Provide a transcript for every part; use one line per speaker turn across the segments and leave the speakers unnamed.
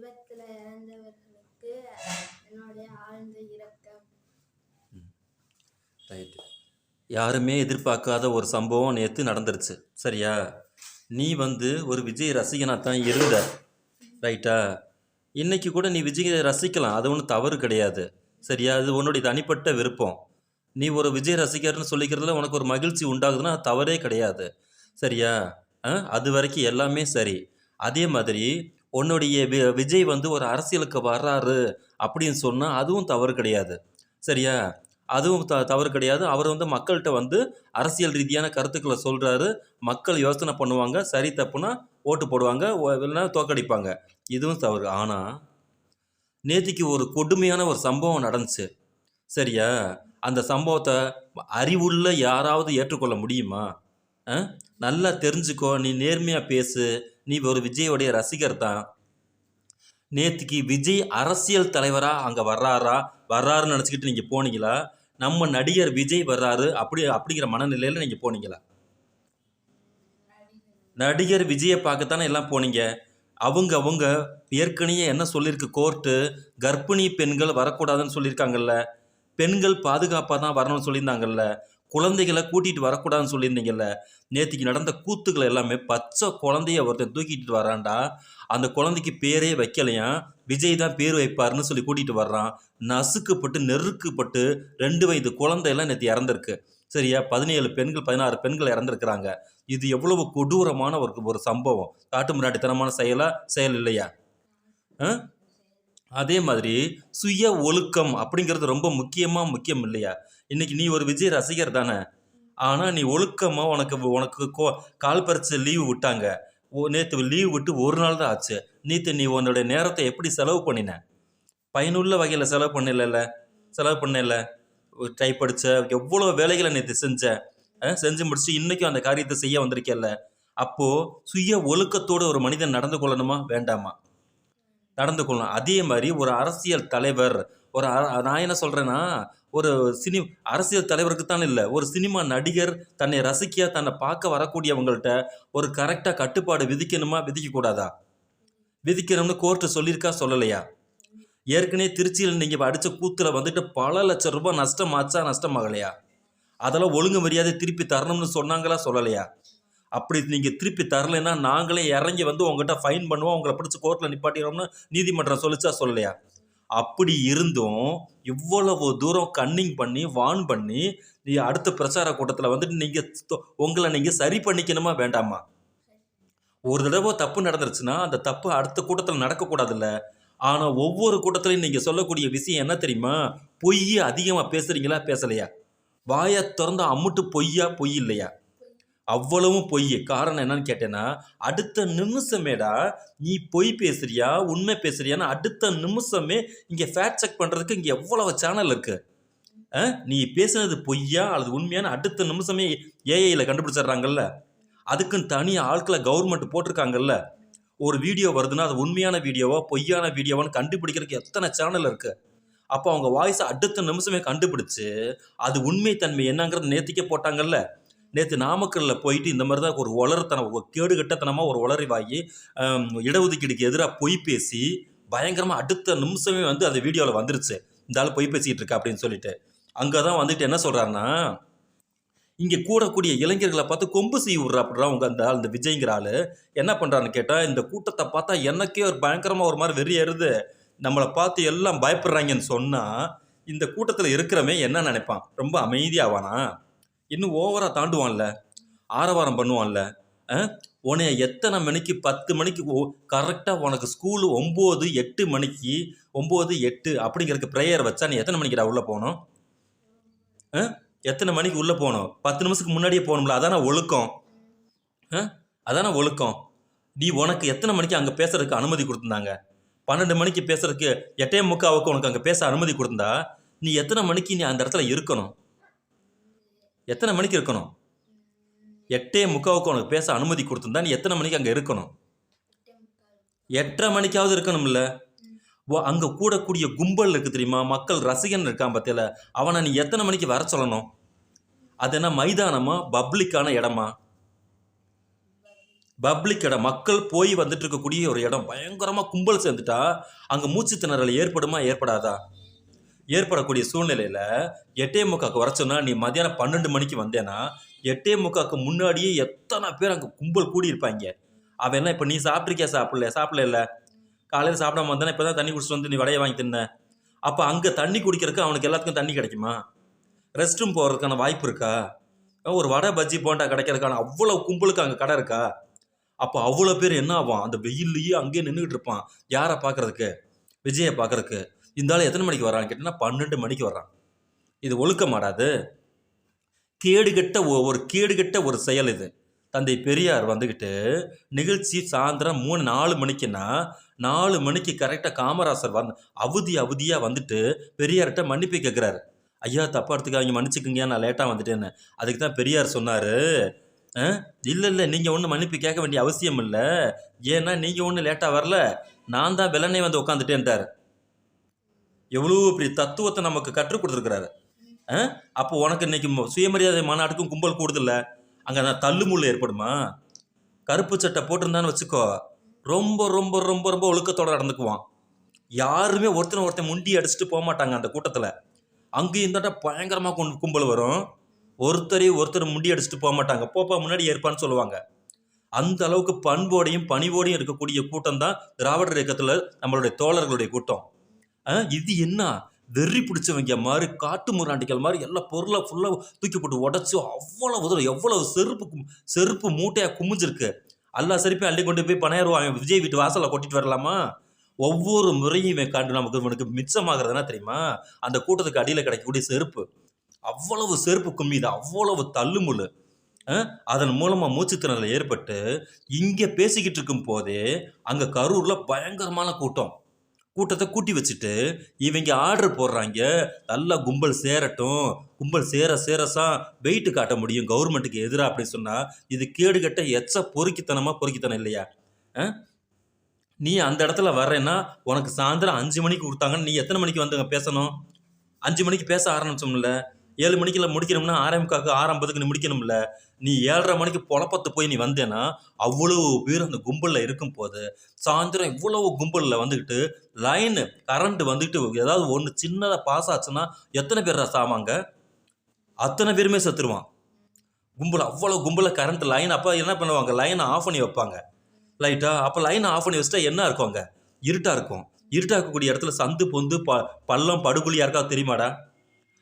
விபத்துல இறந்தவர்களுக்கு என்னுடைய ஆழ்ந்த இரக்கம்.
ரைட் யாருமே எதிர்பார்க்காத ஒரு சம்பவம் நேற்று நடந்துருச்சு. சரியா? நீ வந்து ஒரு விஜய் ரசிகனாக தான் இருந்த ரைட்டா இன்னைக்கு கூட நீ விஜய் ரசிக்கலாம். அது ஒன்றும் தவறு கிடையாது. சரியா? அது உன்னுடைய தனிப்பட்ட விருப்பம். நீ ஒரு விஜய் ரசிகர்னு சொல்லிக்கிறதுல உனக்கு ஒரு மகிழ்ச்சி உண்டாகுதுன்னா தவறே கிடையாது. சரியா? ஆ? அது வரைக்கும் எல்லாமே சரி. அதே மாதிரி உன்னுடைய வி- விஜய் வந்து ஒரு அரசியலுக்கு வர்றாரு அப்படின்னு சொன்னால் அதுவும் தவறு கிடையாது. சரியா? அதுவும் த தவறு கிடையாது. அவர் வந்து மக்கள்கிட்ட வந்து அரசியல் ரீதியான கருத்துக்களை சொல்கிறாரு மக்கள் யோசனை பண்ணுவாங்க. சரி தப்புனா ஓட்டு போடுவாங்க. இல்லைன்னா தோக்கடிப்பாங்க இதுவும் தவறு. ஆனால் நேத்திக்கு ஒரு கொடுமையான ஒரு சம்பவம் நடந்துச்சு. சரியா? அந்த சம்பவத்தை அறிவுள்ள யாராவது ஏற்றுக்கொள்ள முடியுமா? நல்லா தெரிஞ்சுக்கோ. நீ நேர்மையாக பேசு. நீ ஒரு விஜயோடைய ரசிகர் தான். நேற்றுக்கு விஜய் அரசியல் தலைவரா அங்கே வர்றாரா? வர்றாருன்னு நினச்சிக்கிட்டு நீங்கள் போனீங்களா? நம்ம நடிகர் விஜய் வர்றாரு. அப்படி அப்படிங்கிற மனநிலையில் நீங்கள் போனீங்களா? நடிகர் விஜயை பார்க்கத்தானே எல்லாம் போனீங்க? அவங்க அவங்க ஏற்கனவே என்ன சொல்லியிருக்கு கோர்ட்டு? கர்ப்பிணி பெண்கள் வரக்கூடாதுன்னு சொல்லியிருக்காங்கல்ல. பெண்கள் பாதுகாப்பாக தான் வரணும்னு சொல்லியிருந்தாங்கல்ல. குழந்தைகளை கூட்டிகிட்டு வரக்கூடாதுன்னு சொல்லியிருந்தீங்கல்ல? நேற்றுக்கு நடந்த கூத்துக்கள் எல்லாமே பச்சை குழந்தைய ஒருத்தன் தூக்கிட்டு வரான்டா. அந்த குழந்தைக்கு பேரே வைக்கலையாம் விஜய் தான் பேர் வைப்பாருன்னு சொல்லி கூட்டிகிட்டு வர்றான். நசுக்கப்பட்டு நெருக்கப்பட்டு ரெண்டு வயது குழந்தையெல்லாம் நேற்று இறந்துருக்கு. சரியா? பதினேழு பெண்கள் பதினாறு பெண்கள் இறந்துருக்குறாங்க. இது எவ்வளவு கொடூரமான ஒரு ஒரு சம்பவம். காட்டு முன்னாடித்தனமான செயலா? செயல் இல்லையா? ஆ? அதே மாதிரி சுய ஒழுக்கம் அப்படிங்கிறது ரொம்ப முக்கியமாக முக்கியம் இல்லையா? இன்னைக்கு நீ ஒரு விஜய் ரசிகர் தானே. ஆனால் நீ ஒழுக்கமாக உனக்கு உனக்கு கோ கால் பறிச்சு லீவு விட்டாங்க. ஓ நேற்று லீவ் விட்டு ஒரு நாள் தான் ஆச்சு. நேற்று நீ உன்னோட நேரத்தை எப்படி செலவு பண்ணின? பயனுள்ள வகையில் செலவு பண்ணல செலவு பண்ணல. டைப் படித்த எவ்வளோ வேலைகளை நேற்று செஞ்ச செஞ்சு முடிச்சு இன்றைக்கும் அந்த காரியத்தை செய்ய வந்திருக்கேல்ல? அப்போது சுய ஒழுக்கத்தோடு ஒரு மனிதன் நடந்து கொள்ளணுமா? வேண்டாமா? நடந்து கொள்ளணும். அதே மாதிரி ஒரு அரசியல் தலைவர் ஒரு அ- நான் என்ன சொல்கிறேன்னா ஒரு சினி அரசியல் தலைவருக்கு தான் இல்லை ஒரு சினிமா நடிகர் தன்னை ரசிக்க தன்னை பார்க்க வரக்கூடியவங்கள்ட்ட ஒரு கரெக்டாக கட்டுப்பாடு விதிக்கணுமா விதிக்கக்கூடாதா? விதிக்கணும்னு கோர்ட்டு சொல்லியிருக்கா சொல்லலையா? ஏற்கனவே திருச்சியில் நீங்கள் அடித்த கூத்தில் வந்துட்டு பல லட்சம் ரூபாய் நஷ்டம் ஆச்சா நஷ்டமாகலையா அதெல்லாம் ஒழுங்கு மரியாதை திருப்பி தரணும்னு சொன்னாங்களா சொல்லலையா? அப்படி நீங்கள் திருப்பி தரலைன்னா நாங்களே இறங்கி வந்து உங்கள்கிட்ட ஃபைன் பண்ணுவோம் உங்களை பிடிச்சி கோர்ட்டில் நிப்பாட்டிடுவோம்னு நீதிமன்றம் சொல்லிச்சா சொல்லலையா? அப்படி இருந்தும் இவ்வளவு தூரம் கன்னிங் பண்ணி வான் பண்ணி நீ அடுத்த பிரச்சார கூட்டத்தில் வந்துட்டு நீங்கள் உங்களை நீங்கள் சரி பண்ணிக்கணுமா வேண்டாமா? ஒரு தடவை தப்பு நடந்துருச்சுன்னா அந்த தப்பு அடுத்த கூட்டத்தில் நடக்கக்கூடாதுல்ல. ஆனால் ஒவ்வொரு கூட்டத்திலையும் நீங்கள் சொல்லக்கூடிய விஷயம் என்ன தெரியுமா? பொய் அதிகமாக பேசுகிறீங்களா பேசலையா? வாயை திறந்து அம்முட்டு பொய்யா பொய் இல்லையா? அவ்வளவும் பொய் காரணம் என்னன்னு கேட்டேன்னா அடுத்த நிமிஷமேடா நீ பொய் பேசுறியா உண்மை பேசுறியான்னு அடுத்த நிமிஷமே இங்கே ஃபேக்ட் செக் பண்ணுறதுக்கு இங்கே எவ்வளவு சேனல் இருக்குது ஆ? நீ பேசுனது பொய்யா அல்லது உண்மையான அடுத்த நிமிஷமே ஏஐயில் கண்டுபிடிச்சிடுறாங்கல்ல. அதுக்குன்னு தனி ஆட்களை கவர்மெண்ட் போட்டிருக்காங்கல்ல. ஒரு வீடியோ வருதுன்னா அது உண்மையான வீடியோவா பொய்யான வீடியோவான்னு கண்டுபிடிக்கிறதுக்கு எத்தனை சேனல் இருக்குது அப்போ அவங்க வாய்ஸை அடுத்த நிமிஷமே கண்டுபிடிச்சு அது உண்மை தன்மை என்னங்கிறது நேத்திக்கே போட்டாங்கல்ல. நேற்று நாமக்கல்ல போயிட்டு இந்த மாதிரி தான் ஒரு வளரத்தனம் கேடு கட்டத்தனமாக ஒரு உளறி வாங்கி இடஒதுக்கீடுக்கு எதிராக பொய் பேசி பயங்கரமாக அடுத்த நிமிஷமே வந்து அந்த வீடியோவில் வந்துருச்சு. இந்த ஆள் பொய் பேசிகிட்டு இருக்கா அப்படின்னு சொல்லிட்டு. அங்கே தான் வந்துட்டு என்ன சொல்கிறாருன்னா இங்கே கூடக்கூடிய இளைஞர்களை பார்த்து கொம்பு செய்ய விட்றாப்புறா உங்கள் அந்த ஆள் இந்த விஜய்ங்கிற ஆள். என்ன பண்ணுறான்னு கேட்டால் இந்த கூட்டத்தை பார்த்தா எனக்கே ஒரு பயங்கரமாக ஒரு மாதிரி வெறி ஏறுது. நம்மளை பார்த்து எல்லாம் பயப்படுறாங்கன்னு சொன்னால் இந்த கூட்டத்தில் இருக்கிறவன் என்ன நினைப்பான்? ரொம்ப அமைதியாவானா? இன்னும் ஓவராக தாண்டுவான்ல? ஆரவாரம் பண்ணுவான்ல? உனைய எத்தனை மணிக்கு பத்து மணிக்கு கரெக்டாக உனக்கு ஸ்கூலு ஒம்பது எட்டு மணிக்கு ஒம்பது எட்டு அப்படிங்கிறதுக்கு ப்ரேயர் வச்சா நீ எத்தனை மணிக்குடா உள்ளே போகணும்? எத்தனை மணிக்கு உள்ளே போகணும்? பத்து நிமிஷத்துக்கு முன்னாடியே போகணும்ல அதான ஒழுக்கம். அதான ஒழுக்கம். நீ உனக்கு எத்தனை மணிக்கு அங்கே பேசுறதுக்கு அனுமதி கொடுத்துருந்தாங்க? பன்னெண்டு மணிக்கு பேசுறதுக்கு எட்டே முக்காவுக்கு உனக்கு அங்கே பேச அனுமதி கொடுத்தா நீ எத்தனை மணிக்கு நீ அந்த இடத்துல இருக்கணும்? எத்தனை மணிக்கு இருக்கணும்? எட்டே முக்காவுக்கு உனக்கு பேச அனுமதி கொடுத்துருந்தா நீ எத்தனை மணிக்கு அங்கே இருக்கணும்? எட்டரை மணிக்காவது இருக்கணும்ல? ஓ அங்கே கூடக்கூடிய கும்பல் இருக்குது தெரியுமா? மக்கள் ரசிகன் இருக்கான் பத்தியில அவனை நீ எத்தனை மணிக்கு வர சொல்லணும்? அது என்ன மைதானமா? பப்ளிக்கான இடமா? பப்ளிக் இடம். மக்கள் போய் வந்துட்டு இருக்கக்கூடிய ஒரு இடம். பயங்கரமாக கும்பல் சேர்ந்துட்டா அங்கே மூச்சு திணறல் ஏற்படுமா? ஏற்படாதா? ஏற்படக்கூடிய சூழ்நிலையில் எட்டே முக்காக்கு வர சொன்னால் நீ மதியானம் பன்னெண்டு மணிக்கு வந்தேன்னா எட்டே முக்காக்கு முன்னாடியே எத்தனை பேர் அங்கே கும்பல் கூடி இருப்பாங்க அவன் என்ன இப்போ நீ சாப்பிட்ருக்கியா சாப்பிடல சாப்பிடல இல்லை? காலையில் சாப்பிடாம வந்தானே இப்போ தான் தண்ணி குடிச்சிட்டு வந்து நீ வடையை வாங்கி தின்ன. அப்போ அங்கே தண்ணி குடிக்கிறதுக்கு அவனுக்கு எல்லாத்துக்கும் தண்ணி கிடைக்குமா? ரெஸ்ட் ரூம் போகிறதுக்கான வாய்ப்பு இருக்கா? ஒரு வடை பஜ்ஜி போண்டா கிடைக்கிறதுக்கான அவ்வளோ கும்பலுக்கு அங்கே கடை இருக்கா? அப்போ அவ்வளோ பேர் என்ன ஆகும்? அந்த வெயில்லையே அங்கேயே நின்றுக்கிட்டு இருப்பான். யாரை பார்க்குறதுக்கு? விஜயை பார்க்குறதுக்கு. இந்த ஆள் எத்தனை மணிக்கு வர்றான்னு கேட்டிங்கன்னா பன்னெண்டு மணிக்கு வர்றான். இது ஒழுக்க மாடாது ஒரு கேடுகட்ட ஒரு செயல் இது. தந்தை பெரியார் வந்துக்கிட்டு நிகழ்ச்சி சாயந்தரம் மூணு நாலு மணிக்குன்னா நாலு மணிக்கு கரெக்டாக காமராசர் வந்து அவதி அவதியாக வந்துட்டு பெரியார்கிட்ட மன்னிப்பு கேட்குறாரு ஐயா தப்பா எடுத்துக்காங்க மன்னிச்சுக்குங்க நான் லேட்டாக வந்துட்டேன்னு. அதுக்கு தான் பெரியார் சொன்னார். இல்லை இல்லை நீங்கள் ஒன்றும் மன்னிப்பு கேட்க வேண்டிய அவசியம் இல்லை. ஏன்னா நீங்கள் ஒன்றும் லேட்டாக வரல. நான் தான் வெள்ளனே வந்து உட்காந்துட்டேன்ட்டார் எவ்வளோ பெரிய தத்துவத்தை நமக்கு கற்றுக் கொடுத்துருக்குறாரு. அப்போ உனக்கு இன்னைக்கு சுயமரியாதை மாநாட்டுக்கும் கும்பல் கூடுதில்ல. அங்கே நான் தள்ளுமுள்ளு ஏற்படுமா? கருப்பு சட்டை போட்டிருந்தான்னு வச்சுக்கோ ரொம்ப ரொம்ப ரொம்ப ரொம்ப ஒழுக்கத்தோட நடந்துக்குவான். யாருமே ஒருத்தனை ஒருத்தன் முண்டி அடிச்சுட்டு போக மாட்டாங்க அந்த கூட்டத்தில். அங்கேயும் தாண்டா பயங்கரமாக கொண்டு கும்பல் வரும். ஒருத்தரையும் ஒருத்தர் முண்டி அடிச்சுட்டு போக மாட்டாங்க. போப்பா முன்னாடி ஏற்பான்னு சொல்லுவாங்க. அந்த அளவுக்கு பண்போடையும் பணிவோடையும் இருக்கக்கூடிய கூட்டம் தான் திராவிடர் இயக்கத்தில் நம்மளுடைய தோழர்களுடைய கூட்டம். இது என்ன? வெறி பிடிச்சவங்க மாதிரி காட்டு முராண்டிகள் மாதிரி எல்லா பொருளை ஃபுல்லாக தூக்கி போட்டு உடச்சி அவ்வளோ தூரம் எவ்வளவு செருப்பு செருப்பு மூட்டையாக குமிஞ்சிருக்கு. எல்லா செருப்பையும் அள்ளி கொண்டு போய் பணையாருவான் விஜய் வீட்டு வாசலில் கொட்டிட்டு வரலாமா? ஒவ்வொரு முறையும் இவன் காண்டு நமக்கு இவனுக்கு மிச்சமாகிறது என்ன தெரியுமா? அந்த கூட்டத்துக்கு அடியில் கிடைக்கக்கூடிய செருப்பு. அவ்வளவு செருப்பு கும்மிது அவ்வளவு தள்ளுமுள்ளு. அதன் மூலமாக மூச்சுத்திணறல் ஏற்பட்டு இங்கே பேசிக்கிட்டு இருக்கும் போதே அங்கே கரூரில் பயங்கரமான கூட்டம். கூட்டத்தை கூட்டி வச்சுட்டு இவங்க ஆர்டர் போடுறாங்க. நல்லா கும்பல் சேரட்டும். கும்பல் சேர சேரசா வெயிட்டு காட்ட முடியும். கவர்மெண்ட்டுக்கு எதிராக அப்படின்னு சொன்னால் இது கேடுகட்ட எச்ச பொறுக்கித்தனமாக பொறுக்கித்தனம் இல்லையா? நீ அந்த இடத்துல வர்றேன்னா உனக்கு சாயந்தரம் அஞ்சு மணிக்கு கொடுத்தாங்கன்னு நீ எத்தனை மணிக்கு வந்துங்க பேசணும்? அஞ்சு மணிக்கு பேச ஆரம்பிச்சோம்ல. ஏழு மணிக்குள்ள முடிக்கணும்னா ஆரம்பிக்காக்கு ஆரம்பத்துக்கு நீ முடிக்கணும்ல. நீ ஏழரை மணிக்கு புலப்பத்து போய் நீ வந்தேன்னா அவ்வளோ பேர் அந்த கும்பலில் இருக்கும் போது சாயந்தரம் இவ்வளவு கும்பலில் வந்துக்கிட்டு லைனு கரண்ட் வந்துக்கிட்டு ஏதாவது ஒன்று சின்னதாக பாஸ் ஆச்சுன்னா எத்தனை பேர் சாவாங்க? அத்தனை பேருமே செத்துருவான். கும்பல் அவ்வளோ கும்பலில் கரண்ட் லைன் அப்போ என்ன பண்ணுவாங்க? லைனை ஆஃப் பண்ணி வைப்பாங்க. லைட்டாக அப்போ லைனை ஆஃப் பண்ணி வச்சுட்டா என்ன இருக்கும் அங்கே? இருட்டாக இருக்கும். இருட்டாக இருக்கக்கூடிய இடத்துல சந்து பொந்து ப பள்ளம் படுகொலியாக இருக்கா தெரியுமாடா?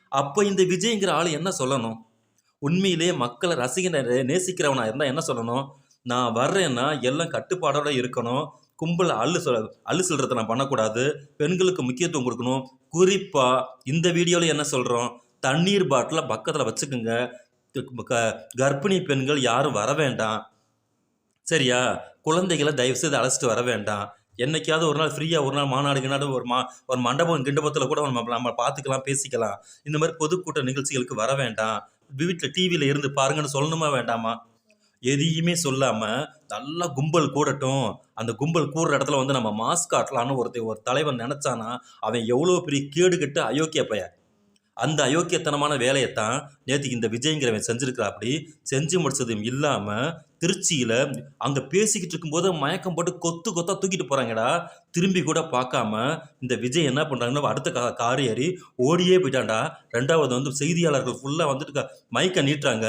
அப்போ இந்த விஜய்ங்கிற ஆள் என்ன சொல்லணும்? உண்மையிலேயே மக்களை ரசிகனை நேசிக்கிறவனா இருந்தால் என்ன சொல்லணும்? நான் வர்றேன்னா எல்லாம் கட்டுப்பாடோட இருக்கணும். கும்பலை அள்ளு சொல் அள்ளு சொல்கிறத நான் பண்ணக்கூடாது. பெண்களுக்கு முக்கியத்துவம் கொடுக்கணும். குறிப்பாக இந்த வீடியோவில் என்ன சொல்கிறோம் தண்ணீர் பாட்டிலை பக்கத்தில் வச்சுக்கோங்க. க- கர்ப்பிணி பெண்கள் யாரும் வர வேண்டாம். சரியா? குழந்தைகளை தயவுசெய்து அழைச்சிட்டு வர வேண்டாம். என்னைக்காவது ஒரு நாள் ஃப்ரீயாக ஒரு நாள் மாநாடு கிநாடு ஒரு மா ஒரு மண்டபம் கிண்டபத்தில் கூட நம்ம நம்ம பார்த்துக்கலாம் பேசிக்கலாம். இந்த மாதிரி பொதுக்கூட்ட நிகழ்ச்சிகளுக்கு வர வேண்டாம். வீட்டில் டிவியில் இருந்து பாருங்கன்னு சொல்லணுமா வேண்டாமா? எதையுமே சொல்லாமல் நல்லா கும்பல் கூடட்டும். அந்த கும்பல் கூடுற இடத்துல வந்து நம்ம மாஸ்க் காட்டலான்னு ஒருத்தர் ஒரு தலைவன் நினச்சானா அவன் எவ்வளோ பெரிய கேடு கெட்டு அயோக்கிய பையன். அந்த அயோக்கியத்தனமான வேலையைத்தான் நேற்றுக்கு இந்த விஜய்ங்கிறவன் செஞ்சுருக்கிறாப்படி செஞ்சு முடிச்சதும் இல்லாமல் திருச்சியில் அங்கே பேசிக்கிட்டு இருக்கும்போது மயக்கம் போட்டு கொத்து கொத்தா தூக்கிட்டு போகிறாங்கடா திரும்பி கூட பார்க்காம இந்த விஜய் என்ன பண்ணுறாங்கன்னா அடுத்த கா கார் ஏறி ஓடியே போயிட்டான்டா. ரெண்டாவது வந்து செய்தியாளர்கள் ஃபுல்லாக வந்துட்டு மைக்கை நீட்டுறாங்க.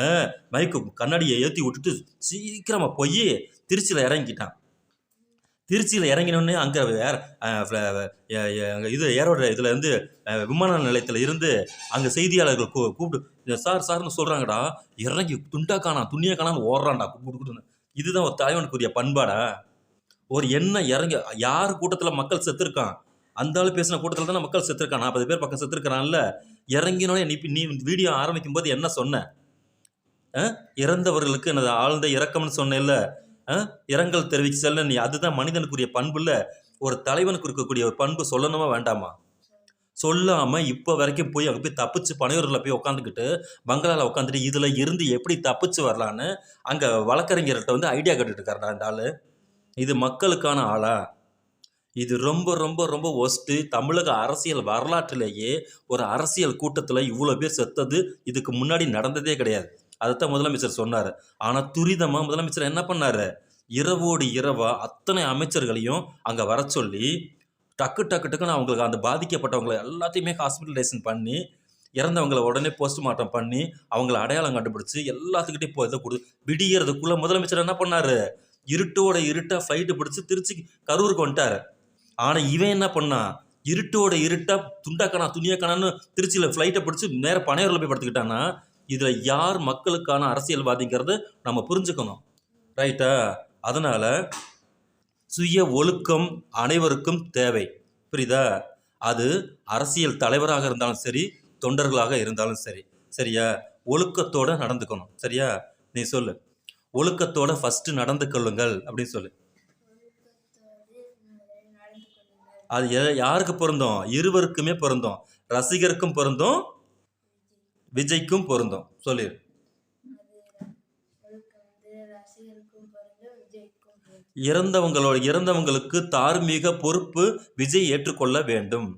மைக்கு கண்ணாடியை ஏற்றி விட்டுட்டு சீக்கிரமாக போய் திருச்சியில் இறங்கிட்டான். திருச்சியில் இறங்கினோடனே அங்கே வேற இது ஏரோட இதில் இருந்து விமான நிலையத்தில் இருந்து அங்கே செய்தியாளர்கள் கூ கூப்பிட்டு சார் சார்னு சொல்கிறாங்கடா இறங்கி துண்டா காணா துணியா காணான்னு ஓடுறான்டா கூப்பிட்டு இதுதான் ஒரு தலைவனுக்குரிய பண்பாடா? ஒரு என்ன இறங்கி யார் கூட்டத்தில் மக்கள் செத்துருக்கான்? அந்த ஆள் பேசின கூட்டத்தில் தானே மக்கள் செத்துருக்கான்? நாற்பது பேர் பக்கம் செத்துருக்கிறான்ல. இறங்கினோடனே நீ நீ வீடியோ ஆரம்பிக்கும் போது என்ன சொன்ன? இறந்தவர்களுக்கு எனது ஆழ்ந்த இறக்கம்னு சொன்னேன்ல. இரங்கல் தெரிவிச்சு செல்ல நீ அதுதான் மனிதனுக்குரிய பண்புல ஒரு தலைவனுக்கு இருக்கக்கூடிய ஒரு பண்பு சொல்லணுமா வேண்டாமா? சொல்லாம இப்போ வரைக்கும் போய் அங்கே போய் தப்பிச்சு பனையூரில் போய் உட்காந்துக்கிட்டு பங்களாவில் உட்காந்துட்டு இதில் இருந்து எப்படி தப்பிச்சு வரலான்னு அங்கே வழக்கறிஞர்கிட்ட வந்து ஐடியா கேட்டுட்டு இருக்காருடா இந்த ஆளு. இது மக்களுக்கான ஆளா? இது ரொம்ப ரொம்ப ரொம்ப ஒஸ்ட்டு தமிழக அரசியல் வரலாற்றிலேயே ஒரு அரசியல் கூட்டத்தில் இவ்வளோ பேர் செத்தது இதுக்கு முன்னாடி நடந்ததே கிடையாது. அதைத்தான் முதலமைச்சர் சொன்னார். ஆனால் துரிதமாக முதலமைச்சர் என்ன பண்ணாரு? இரவோடு இரவா அத்தனை அமைச்சர்களையும் அங்கே வர சொல்லி டக்கு டக்கு டக்குன்னு அவங்களுக்கு அந்த பாதிக்கப்பட்டவங்களை எல்லாத்தையுமே ஹாஸ்பிட்டலைசேஷன் பண்ணி இறந்தவங்களை உடனே போஸ்ட்மார்ட்டம் பண்ணி அவங்கள அடையாளம் கண்டுபிடிச்சி எல்லாத்துக்கிட்டையும் இப்போ இதை கொடு விடியறதுக்குள்ளே முதலமைச்சர் என்ன பண்ணாரு? இருட்டோட இருட்டா ஃப்ளைட்டு பிடிச்சி திருச்சி கரூருக்கு வந்துட்டார் ஆனால் இவன் என்ன பண்ணான் இருட்டோட இருட்டா துண்டாக்கணா துணியாக்கணான்னு திருச்சியில் ஃப்ளைட்டை பிடிச்சி நேராக பனையூரில் போய் படுத்துக்கிட்டான்னா இதில் யார் மக்களுக்கான அரசியல்வாதிங்கிறது நம்ம புரிஞ்சுக்கணும். ரைட்டா அதனால் சுய ஒழுக்கம் அனைவருக்கும் தேவை. புரியுதா? அது அரசியல் தலைவராக இருந்தாலும் சரி தொண்டர்களாக இருந்தாலும் சரி. சரியா? ஒழுக்கத்தோடு நடந்துக்கணும். சரியா? நீ சொல்லு. ஒழுக்கத்தோட ஃபஸ்ட்டு நடந்து கொள்ளுங்கள் அப்படின்னு சொல்லு. அது யாருக்கு பொருந்தும்? இருவருக்குமே பொருந்தும். ரசிகருக்கும் பொருந்தும். விஜய்க்கும் பொருந்தும். சொல்லிடு இறந்தவங்களோட இறந்தவங்களுக்கு தார்மீக பொறுப்பு விஜய் ஏற்றுக்கொள்ள வேண்டும்.